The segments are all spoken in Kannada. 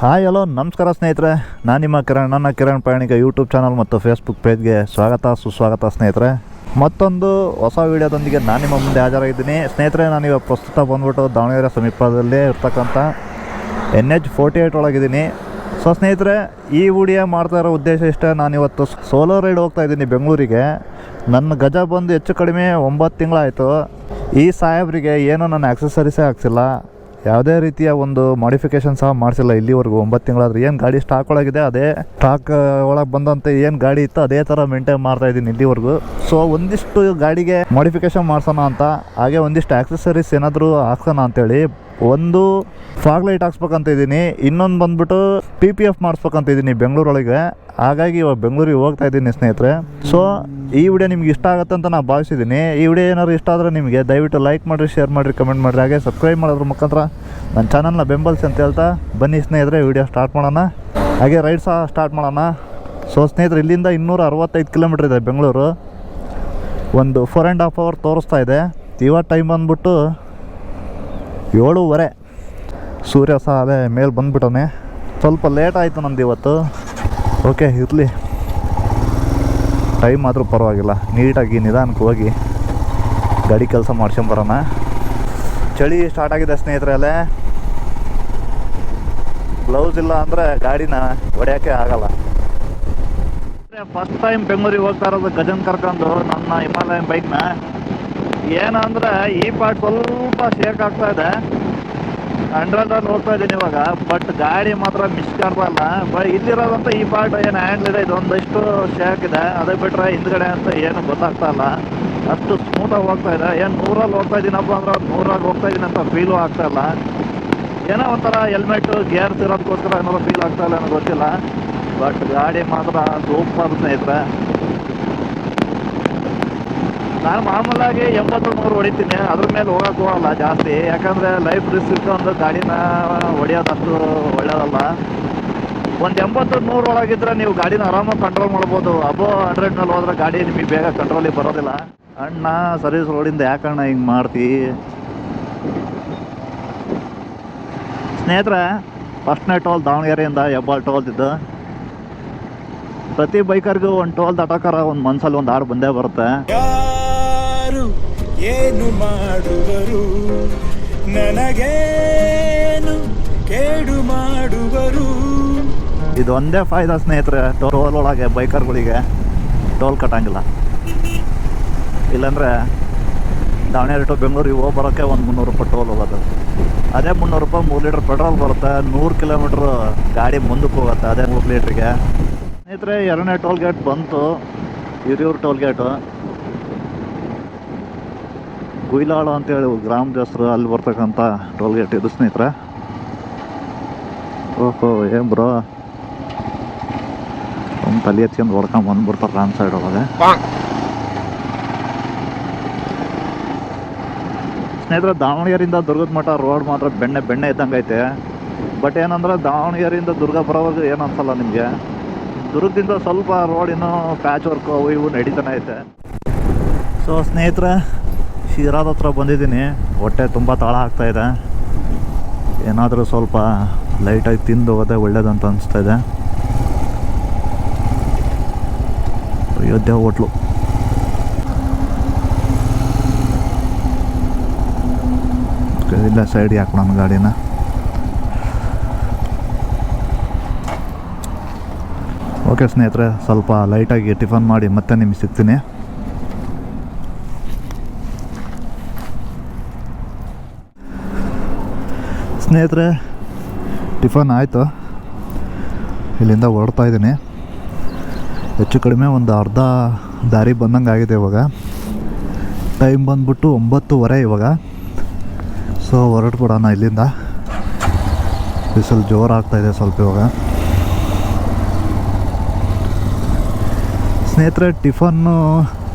ಹಾಯ್, ಹಲೋ, ನಮಸ್ಕಾರ ಸ್ನೇಹಿತರೆ. ನಾನು ನಿಮ್ಮ ಕಿರಣ್, ನನ್ನ ಕಿರಣ್ ಪಯಣಿಕ ಯೂಟ್ಯೂಬ್ ಚಾನಲ್ ಮತ್ತು ಫೇಸ್ಬುಕ್ ಪೇಜ್ಗೆ ಸ್ವಾಗತ, ಸುಸ್ವಾಗತ ಸ್ನೇಹಿತರೆ. ಮತ್ತೊಂದು ಹೊಸ ವಿಡಿಯೋದೊಂದಿಗೆ ನಾನು ನಿಮ್ಮ ಮುಂದೆ ಹಾಜರಾಗಿದ್ದೀನಿ. ಸ್ನೇಹಿತರೆ ನಾನೀಗ ಪ್ರಸ್ತುತ ಬಂದ್ಬಿಟ್ಟು ದಾವಣಗೆರೆ ಸಮೀಪದಲ್ಲೇ ಇರ್ತಕ್ಕಂಥ ಎನ್ ಎಚ್ ಫೋರ್ಟಿ ಏಯ್ಟ್ ಒಳಗಿದ್ದೀನಿ. ಸೊ ಸ್ನೇಹಿತರೆ, ಈ ವಿಡಿಯೋ ಮಾಡ್ತಾ ಇರೋ ಉದ್ದೇಶ ಇಷ್ಟೇ. ನಾನಿವತ್ತು ಸೋಲೋ ರೈಡ್ ಹೋಗ್ತಾ ಇದ್ದೀನಿ ಬೆಂಗಳೂರಿಗೆ. ನನ್ನ ಗಜ ಬಂದು ಹೆಚ್ಚು ಕಡಿಮೆ ಒಂಬತ್ತು ತಿಂಗಳಾಯಿತು. ಈ ಸಾಹೇಬ್ರಿಗೆ ಏನೂ ನನ್ನ ಆಕ್ಸೆಸರೀಸೇ ಹಾಕ್ಸಿಲ್ಲ. ಯಾವುದೇ ರೀತಿಯ ಒಂದು ಮಾಡಿಫಿಕೇಶನ್ ಸಹ ಮಾಡಿಸಿಲ್ಲ. ಇಲ್ಲಿವರೆಗೂ ಒಂಬತ್ತು ತಿಂಗಳಾದ್ರೆ ಏನು ಗಾಡಿ ಸ್ಟಾಕ್ ಒಳಗಿದೆ, ಅದೇ ಸ್ಟಾಕ್ ಒಳಗೆ ಬಂದಂತೆ ಏನು ಗಾಡಿ ಇತ್ತು ಅದೇ ಥರ ಮೇಂಟೈನ್ ಮಾಡ್ತಾ ಇದ್ದೀನಿ ಇಲ್ಲಿವರೆಗೂ. ಸೊ ಒಂದಿಷ್ಟು ಗಾಡಿಗೆ ಮಾಡಿಫಿಕೇಶನ್ ಮಾಡ್ಸೋಣ ಅಂತ, ಹಾಗೆ ಒಂದಿಷ್ಟು ಆಕ್ಸೆಸರೀಸ್ ಏನಾದರೂ ಹಾಕ್ಸೋಣ ಅಂತೇಳಿ ಒಂದು ಫಾಗ್ ಲೈಟ್ ಹಾಕ್ಸ್ಬೇಕಂತ ಇದ್ದೀನಿ. ಇನ್ನೊಂದು ಬಂದ್ಬಿಟ್ಟು ಪಿ ಪಿ ಎಫ್ ಮಾಡಿಸ್ಬೇಕಂತ ಇದ್ದೀನಿ ಬೆಂಗಳೂರೊಳಗೆ. ಹಾಗಾಗಿ ಇವಾಗ ಬೆಂಗಳೂರಿಗೆ ಹೋಗ್ತಾ ಇದ್ದೀನಿ ಸ್ನೇಹಿತರೆ. ಸೊ ಈ ವಿಡಿಯೋ ನಿಮ್ಗೆ ಇಷ್ಟ ಆಗುತ್ತೆ ಅಂತ ನಾನು ಭಾವಿಸಿದ್ದೀನಿ. ಈ ವಿಡಿಯೋ ಏನಾದ್ರು ಇಷ್ಟ ಆದರೆ ನಿಮಗೆ ದಯವಿಟ್ಟು ಲೈಕ್ ಮಾಡಿರಿ ಶೇರ್ ಮಾಡಿರಿ ಕಮೆಂಟ್ ಮಾಡಿರಿ. ಹಾಗೆ ಸಬ್ಸ್ಕ್ರೈಬ್ ಮಾಡೋದ್ರ ಮುಖಾಂತರ ನನ್ನ ಚಾನಲ್ನ ಬೆಂಬಲಿಸಿ ಅಂತ ಹೇಳ್ತಾ ಬನ್ನಿ ಸ್ನೇಹಿತರೆ, ವಿಡಿಯೋ ಸ್ಟಾರ್ಟ್ ಮಾಡೋಣ. ಹಾಗೆ ರೈಡ್ ಸಹ ಸ್ಟಾರ್ಟ್ ಮಾಡೋಣ. ಸೊ ಸ್ನೇಹಿತರೆ, ಇಲ್ಲಿಂದ ಇನ್ನೂರ ಅರವತ್ತೈದು ಕಿಲೋಮೀಟ್ರ್ ಇದೆ ಬೆಂಗಳೂರು. ಒಂದು ಫೋರ್ ಆ್ಯಂಡ್ ಹಾಫ್ ಅವರ್ ತೋರಿಸ್ತಾ ಇದೆ. ಇವಾಗ ಟೈಮ್ ಬಂದ್ಬಿಟ್ಟು ಏಳುವರೆ. ಸೂರ್ಯ ಸಹ ಅದೇ ಮೇಲೆ ಬಂದ್ಬಿಟ್ಟವನೆ. ಸ್ವಲ್ಪ ಲೇಟ್ ಆಯಿತು ನಂದು ಇವತ್ತು. ಓಕೆ ಇರಲಿ. ಟೈಮ್ ಆದರೂ ಪರವಾಗಿಲ್ಲ. ನೀಟಾಗಿ ನಿಧಾನಕ್ಕೆ ಹೋಗಿ ಗಾಡಿ ಕೆಲಸ ಮಾಡ್ಸ್ಕೊಂಬರೋಣ ಚಳಿ ಸ್ಟಾರ್ಟ್ ಆಗಿದೆ ಸ್ನೇಹಿತರೆ ಅಲ್ಲೇ. ಗ್ಲೌಸ್ ಇಲ್ಲ ಅಂದರೆ ಗಾಡಿನ ಹೊಡೆಯೋಕ್ಕೆ ಆಗಲ್ಲ. ಫಸ್ಟ್ ಟೈಮ್ ಬೆಂಗಳೂರಿಗೆ ಹೋಗ್ತಾ ಇರೋದು ಗಜನ್ ಕರ್ಕೊಂಡು ನನ್ನ ಹಿಮಾಲಯನ್ ಬೈಕ್ನ ಏನಂದ್ರೆ ಈ ಪಾರ್ಟ್ ಸ್ವಲ್ಪ ಶೇಕ್ ಆಗ್ತಾ ಇದೆ. ಹಂಡ್ರೆಡಲ್ಲಿ ಹೋಗ್ತಾ ಇದ್ದೀನಿ ಇವಾಗ. ಬಟ್ ಗಾಡಿ ಮಾತ್ರ ಮಿಸ್ ಇಲ್ಲ. ಬಟ್ ಇಲ್ಲಿರೋದಂತ ಈ ಪಾರ್ಟ್ ಏನು ಹ್ಯಾಂಡಲ್ ಇದೆ. ಇದೊಂದಷ್ಟು ಶೇಕ್ ಇದೆ. ಅದೇ ಬಿಟ್ರೆ ಹಿಂದ್ಗಡೆ ಅಂತ ಏನು ಗೊತ್ತಾಗ್ತಾ ಇಲ್ಲ. ಅಷ್ಟು ಸ್ಮೂತಾಗಿ ಹೋಗ್ತಾ ಇದೆ. ಏನು ನೂರಲ್ಲಿ ಹೋಗ್ತಾ ಇದ್ದೀನಪ್ಪ ಅಂದ್ರೆ ನೂರಾಗಿ ಹೋಗ್ತಾ ಇದ್ದೀನಿ ಅಂತ ಫೀಲು ಆಗ್ತಾ ಇಲ್ಲ. ಏನೋ ಒಂಥರ ಹೆಲ್ಮೆಟ್ ಗೇರ್ಸ್ ಇರೋದಕ್ಕೋಸ್ಕರ ಏನಾದ್ರು ಫೀಲ್ ಆಗ್ತಾ ಇಲ್ಲ ಅನ್ನೋ ಗೊತ್ತಿಲ್ಲ. ಬಟ್ ಗಾಡಿ ಮಾತ್ರ ಸೂಪರ್ ಸ್ನೇಹಿತರೆ. ನಾನು ಮಾಮೂಲಾಗಿ ಎಂಬತ್ತು ನೂರು ಹೊಡಿತೀನಿ. ಅದ್ರ ಮೇಲೆ ಹೋಗಕ್ಕೆ ಹೋಗಲ್ಲ ಜಾಸ್ತಿ. ಯಾಕಂದ್ರೆ ಲೈಫ್ ರಿಸ್ಕ್ ಇಟ್ಕೊಂಡು ಗಾಡಿನ ಹೊಡೆಯೋದು ಅಷ್ಟು ಒಳ್ಳೇದಲ್ಲ. ಒಂದು ಎಂಬತ್ತು ನೂರು ಒಳಗಿದ್ರೆ ನೀವು ಗಾಡಿನ ಆರಾಮಾಗಿ ಕಂಟ್ರೋಲ್ ಮಾಡ್ಬೋದು. ಅಬೋ ಹಂಡ್ರೆಡ್ ಮೇಲೆ ಹೋದ್ರೆ ಗಾಡಿ ನಿಮಗೆ ಬೇಗ ಕಂಟ್ರೋಲಿಗೆ ಬರೋದಿಲ್ಲ. ಅಣ್ಣ ಸರ್ವಿಸ್ ರೋಡಿಂದ ಯಾಕಣ್ಣ ಹಿಂಗೆ ಮಾಡ್ತಿ? ಸ್ನೇಹಿತರೆ ಫಸ್ಟ್ನೇ ಟೋಲ್ ದಾವಣಗೆರೆಯಿಂದ ಎಬ್ಬಾಳ್ ಟೋಲ್ ಇದ್ದು. ಪ್ರತಿ ಬೈಕರ್ಗೂ ಒಂದು ಟೋಲ್ ದಟಕಾರ ಒಂದು ಮನ್ಸಲ್ಲಿ ಒಂದು ಹಾಡು ಬಂದೇ ಬರುತ್ತೆ. ಏನು ಮಾಡುವರು? ನನಗೇನು ಕೇಡು ಮಾಡುವರು? ಇದು ಒಂದೇ ಫಾಯ್ದಾ ಸ್ನೇಹಿತರೆ ಟೋಲ್ ಒಳಗೆ ಬೈಕರ್ಗಳಿಗೆ ಟೋಲ್ ಕಟ್ಟಂಗಿಲ್ಲ. ಇಲ್ಲಾಂದರೆ ದಾವಣಗೆರೆ ಟು ಬೆಂಗಳೂರಿಗೆ ಹೋಗಿ ಬರೋಕ್ಕೆ ಒಂದು ಮುನ್ನೂರು ರೂಪಾಯಿ ಟೋಲ್ ಹೋಗೋದು. ಅದೇ ಮುನ್ನೂರು ರೂಪಾಯಿ ಮೂರು ಲೀಟ್ರ್ ಪೆಟ್ರೋಲ್ ಬರುತ್ತೆ, ನೂರು ಕಿಲೋಮೀಟ್ರ್ ಗಾಡಿ ಮುಂದಕ್ಕೆ ಹೋಗುತ್ತೆ ಅದೇ ಮೂರು ಲೀಟ್ರಿಗೆ. ಸ್ನೇಹಿತರೆ, ಎರಡನೇ ಟೋಲ್ ಗೇಟ್ ಬಂತು, ಹಿರಿಯೂರು ಟೋಲ್ ಗೇಟು. ಗುಯ್ಲಾಳು ಅಂತೇಳಿ ಗ್ರಾಮದ ಹೆಸರು ಅಲ್ಲಿ ಬರ್ತಕ್ಕಂಥ ಟೋಲ್ ಗೇಟ್ ಇದು ಸ್ನೇಹಿತರೆ. ಓಹೋ, ಏನು ಬ್ರೋ? ಒಂದು ತಲೆ ಎತ್ಕೊಂಡು ಹೊಡ್ಕೊಂಡು ಬಂದ್ಬಿಡ್ತಾರೆ ರಾಂಗ್ ಸೈಡ್ ಒಳಗೆ. ಸ್ನೇಹಿತರೆ, ದಾವಣಗೆರೆಯಿಂದ ದುರ್ಗದ ಮಠ ರೋಡ್ ಮಾತ್ರ ಬೆಣ್ಣೆ ಬೆಣ್ಣೆ ಇದ್ದಂಗೆ ಐತೆ. ಬಟ್ ಏನಂದ್ರೆ ದಾವಣಗೆರೆಯಿಂದ ದುರ್ಗ ಬರೋವಾಗ ಏನು ಅನ್ಸಲ್ಲ ನಿಮಗೆ. ದುರ್ಗದಿಂದ ಸ್ವಲ್ಪ ರೋಡ್ ಇನ್ನೂ ಪ್ಯಾಚ್ ವರ್ಕು ಅವು ಇವು ನಡೀತಾನೆ ಐತೆ. ಸೊ ಸ್ನೇಹಿತರೆ ಶಿರಾದ ಹತ್ರ ಬಂದಿದ್ದೀನಿ. ಹೊಟ್ಟೆ ತುಂಬ ತಾಳ ಆಗ್ತಾ ಇದೆ. ಏನಾದರೂ ಸ್ವಲ್ಪ ಲೈಟಾಗಿ ತಿಂದು ಒಳ್ಳೇದು ಒಳ್ಳೇದಂತ ಅನಿಸ್ತಾ ಇದೆ. ಅಯೋಧ್ಯೆ ಹೋಟ್ಲು. ಇಲ್ಲ ಸೈಡ್ಗೆ ಹಾಕೋಣ ಗಾಡಿನ. ಓಕೆ ಸ್ನೇಹಿತರೆ, ಸ್ವಲ್ಪ ಲೈಟಾಗಿ ಟಿಫನ್ ಮಾಡಿ ಮತ್ತೆ ನಿಮ್ಗೆ ಸಿಗ್ತೀನಿ. ಸ್ನೇಹಿತರೆ, ಟಿಫನ್ ಆಯಿತು. ಇಲ್ಲಿಂದ ಹೊರಡ್ತಾ ಇದ್ದೀನಿ. ಹೆಚ್ಚು ಕಡಿಮೆ ಒಂದು ಅರ್ಧ ದಾರಿ ಬಂದಂಗೆ ಆಗಿದೆ ಇವಾಗ. ಟೈಮ್ ಬಂದ್ಬಿಟ್ಟು ಒಂಬತ್ತುವರೆ ಇವಾಗ. ಸೊ ಹೊರಟ್ಬಿಡೋಣ ಇಲ್ಲಿಂದ. ಬಿಸಿಲು ಜೋರು ಆಗ್ತಾಯಿದೆ ಸ್ವಲ್ಪ ಇವಾಗ. ಸ್ನೇಹಿತರೆ, ಟಿಫನ್ನು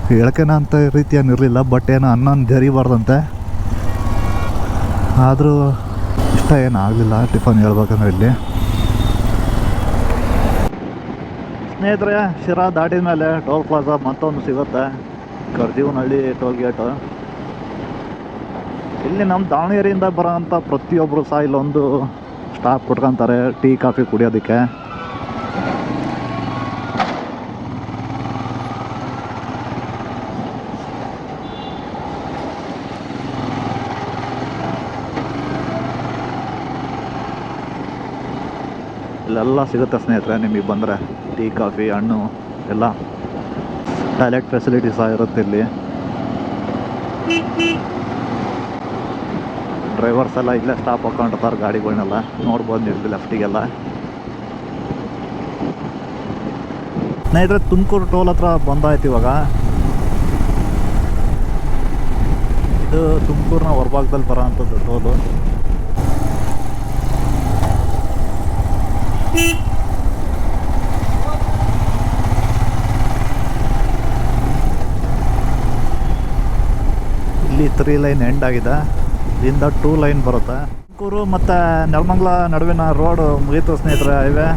ಹೇಳ್ಕೆನ ಅಂತ ರೀತಿ ಏನಿರಲಿಲ್ಲ, ಬಟ್ ಏನೋ ಅನ್ನೊಂದು ಜರಿಬಾರ್ದಂತೆ ಆದರೂ ಇಷ್ಟ ಏನು ಆಗಲಿಲ್ಲ ಟಿಫನ್ ಹೇಳ್ಬೇಕಂದ್ರೆ ಇಲ್ಲಿ. ಸ್ನೇಹಿತರೆ, ಶಿರಾ ದಾಟಿದ ಮೇಲೆ ಟೋಲ್ ಪ್ಲಾಜಾ ಮತ್ತೊಂದು ಸಿಗುತ್ತೆ. Karjeevanahalli toll gate. ಇಲ್ಲಿ ನಮ್ಮ ದಾವಣಗೆರೆಯಿಂದ ಬರೋಂಥ ಪ್ರತಿಯೊಬ್ಬರು ಸಹ ಇಲ್ಲೊಂದು ಸ್ಟಾಪ್ ಕೊಟ್ಕೊಂತಾರೆ ಟೀ, ಕಾಫಿ ಕುಡಿಯೋದಕ್ಕೆ. ಇಲ್ಲೆಲ್ಲ ಸಿಗುತ್ತೆ ಸ್ನೇಹಿತರೆ ನಿಮಗೆ ಬಂದರೆ. ಟೀ, ಕಾಫಿ, ಹಣ್ಣು, ಎಲ್ಲ. ಟಾಯ್ಲೆಟ್ ಫೆಸಿಲಿಟಿ ಸಹ ಇರುತ್ತೆ ಇಲ್ಲಿ. ಡ್ರೈವರ್ಸ್ ಎಲ್ಲ ಇಲ್ಲೇ ಸ್ಟಾಪ್ ಹಾಕೊಂಡಿರ್ತಾರೆ ಗಾಡಿಗಳನ್ನೆಲ್ಲ. ನೋಡ್ಬೋದು ನೀವು ಲೆಫ್ಟಿಗೆಲ್ಲ ಸ್ನೇಹಿತರೆ, ತುಮಕೂರು ಟೋಲ್ ಹತ್ರ ಬಂದಾಯ್ತು ಇವಾಗ. ಇದು ತುಮಕೂರಿನ ಹೊರಭಾಗದಲ್ಲಿ ಬರೋ ಅಂಥದ್ದು ಟೋಲು. ಇಲ್ಲಿ ತ್ರೀ ಲೈನ್ ಎಂಡ್ ಆಗಿದೆ. ಇಲ್ಲಿಂದ ಟೂ ಲೈನ್ ಬರುತ್ತೆ. ತುಮಕೂರು ಮತ್ತು ನೆಲಮಂಗ್ಲ ನಡುವಿನ ರೋಡ್ ಮುಗೀತು ಸ್ನೇಹಿತರೆ highway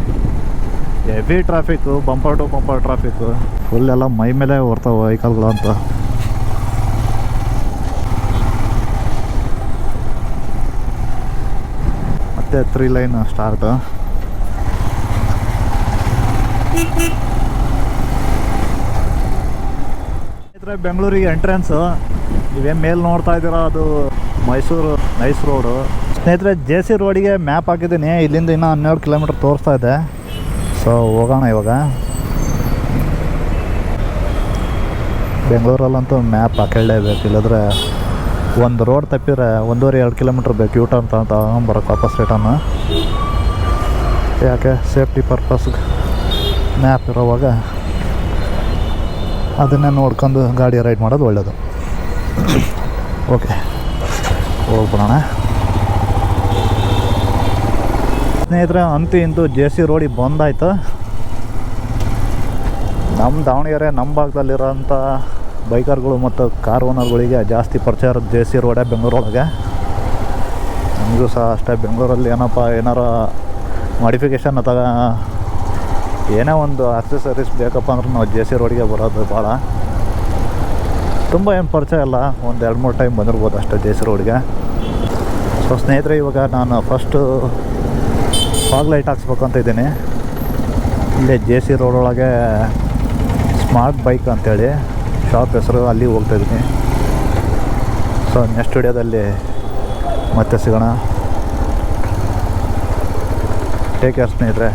heavy traffic bumper to bumper traffic full ಎಲ್ಲ ಮೈ ಮೇಲೆ ಬರ್ತಾವೆ ವೆಹಿಕಲ್ಗಳು ಅಂತ ಮತ್ತೆ ತ್ರೀ ಲೈನ್ ಸ್ಟಾರ್ಟ್ ಸ್ನೇಹಿತರೆ ಬೆಂಗಳೂರಿಗೆ ಎಂಟ್ರೆನ್ಸ್ ನೀವೇನು ಮೇಲೆ ನೋಡ್ತಾ ಇದ್ದೀರಾ? ಅದು ಮೈಸೂರು ನೈಸ್ ರೋಡು ಸ್ನೇಹಿತರೆ ಜೆ ಸಿ ರೋಡಿಗೆ ಮ್ಯಾಪ್ ಹಾಕಿದ್ದೀನಿ. ಇಲ್ಲಿಂದ ಇನ್ನೂ ಹನ್ನೆರಡು ಕಿಲೋಮೀಟ್ರ್ ತೋರಿಸ್ತಾ ಇದೆ. ಸೊ ಹೋಗೋಣ ಇವಾಗ. ಬೆಂಗಳೂರಲ್ಲಂತೂ ಮ್ಯಾಪ್ ಹಾಕೊಳ್ಳೇಬೇಕು ಇಲ್ಲದ್ರೆ ಒಂದು ರೋಡ್ ತಪ್ಪಿದ್ರೆ ಒಂದೂವರೆ, ಎರಡು ಕಿಲೋಮೀಟ್ರ್ ಬೇಕು. ಯೂ ಅಂತ ತಗೊಂಬರಕ್ಕೆ ವಾಪಸ್ ರಿಟರ್ನು ಯಾಕೆ? ಸೇಫ್ಟಿ ಪರ್ಪಸ್ಗೆ ಮ್ಯಾಪ್ ಇರೋವಾಗ ಅದನ್ನೇ ನೋಡ್ಕೊಂಡು ಗಾಡಿ ರೈಡ್ ಮಾಡೋದು ಒಳ್ಳೆಯದು ಓಕೆ ಹೋಗ್ಬಿಡೋಣ. ಸ್ನೇಹಿತರೆ, ಅಂತೂ ಇಂತೂ ಜೆ ಸಿ ರೋಡಿಗೆ ಬಂದಾಯ್ತು. ನಮ್ಮ ದಾವಣಗೆರೆ ನಮ್ಮ ಭಾಗದಲ್ಲಿರೋಂಥ ಬೈಕರ್ಗಳು ಮತ್ತು ಕಾರ್ ಓನರ್ಗಳಿಗೆ ಜಾಸ್ತಿ ಪರಿಚಯ ಇರೋದು ಜೆ ಸಿ ರೋಡೇ ಬೆಂಗಳೂರೊಳಗೆ. ನಮಗೂ ಸಹ ಅಷ್ಟೇ. ಬೆಂಗಳೂರಲ್ಲಿ ಏನಪ್ಪ, ಏನಾರ ಮಾಡಿಫಿಕೇಷನ್ ಅಥವಾ ಏನೇ ಒಂದು ಆಕ್ಸೆಸರೀಸ್ ಬೇಕಪ್ಪ ಅಂದ್ರೆ ನಾವು ಜೆ ಸಿ ರೋಡಿಗೆ ಬರೋದು ಭಾಳ. ತುಂಬ ಏನು ಪರಿಚಯ ಇಲ್ಲ. ಒಂದು ಎರಡು ಮೂರು ಟೈಮ್ ಬಂದಿರ್ಬೋದು ಅಷ್ಟೇ ಜೆ ಸಿ ರೋಡ್ಗೆ. ಸೊ ಸ್ನೇಹಿತರೆ, ಇವಾಗ ನಾನು ಫಸ್ಟು ಫಾಗ್ ಲೈಟ್ ಹಾಕ್ಸ್ಬೇಕು ಅಂತ ಇದ್ದೀನಿ. ಇಲ್ಲೇ ಜೆ ಸಿ ರೋಡ್ ಒಳಗೆ ಸ್ಮಾರ್ಟ್ ಬೈಕ್ ಅಂತೇಳಿ ಶಾಪ್ ಹೆಸರು ಅಲ್ಲಿ ಹೋಗ್ತಾ ಇದ್ದೀನಿ. ಸೊ ನೆಕ್ಸ್ಟ್ ವಿಡಿಯೋದಲ್ಲಿ ಮತ್ತೆ ಸಿಗೋಣ. ಟೇಕ್ ಕೇರ್ ಸ್ನೇಹಿತರೆ.